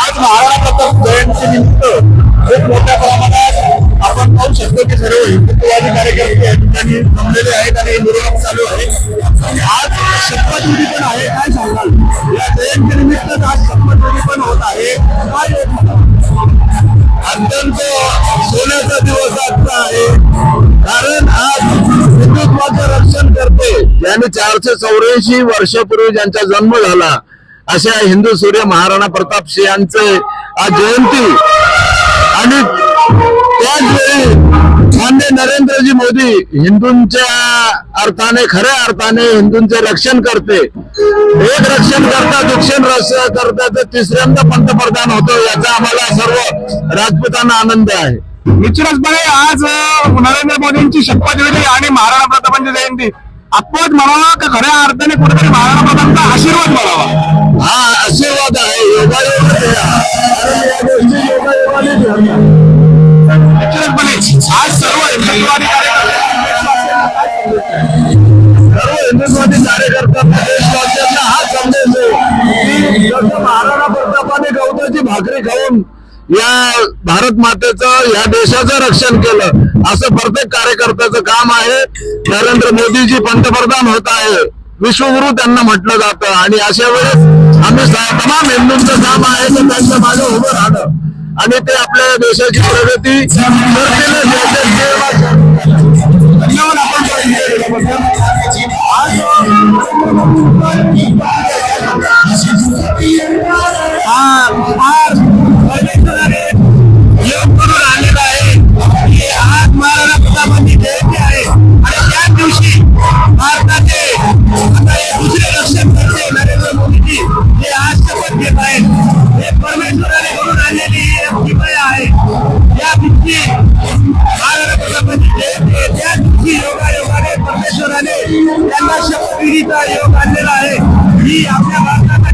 आज महाराणा प्रताप जयंतीनिमित्त खूप मोठ्या प्रमाणात आपण की सर्व हिंदुत्ववादी कार्यकर्ते या ठिकाणी जमलेले आहेत आणि हे मिरवणूक चालू आहे. आज शपथविधी पण आहे काय सांगाल? या जयंतीनिमित्त आज शपथविधी पण होत आहे. काय अत्यंत सोन्याचा दिवस आजचा आहे. कारण आज हिंदुत्वाचं रक्षण करते. ज्याने चारशे चौऱ्याऐंशी वर्षापूर्वी ज्यांचा जन्म झाला अशा हिंदू सूर्य महाराणा प्रताप सिंह यांचे आज जयंती. आणि त्याच वेळी नरेंद्रजी मोदी हिंदूंच्या अर्थाने खऱ्या अर्थाने हिंदूंचे रक्षण करते. एक रक्षण करता दुक्षण रक्षण करता तर तिसऱ्यांदा पंतप्रधान होतो याचा आम्हाला सर्व राजपूतांना आनंद आहे. निश्चितचपणे आज नरेंद्र मोदींची शपथ शपथविधी आणि महाराणा प्रतापांची जयंती. आपण म्हणावा का खऱ्या अर्थाने कुठेतरी महाराणा प्रतापांचा आशीर्वाद म्हणावा? महाराणा प्रतापाने गवताची भाकरी खाऊन या भारत मातेचं या देशाचं रक्षण केलं. असं प्रत्येक कार्यकर्त्याचं काम आहे. नरेंद्र मोदीजी पंतप्रधान होत आहे. विश्वगुरु त्यांना म्हटलं जातं. आणि अशा वेळेस आम्ही तमाम हिंदूंचं काम आहे तर त्यांच्या मागे उभं राहणं. आणि ते आपल्या देशाची प्रगती परमेश्वराने करून आणलेली भूमिका आहे. या दिवशी त्या दिवशी योगा योगाने परमेश्वराने त्यांना शपथविधीचा योग आणलेला आहे. ही आपल्या भारताचा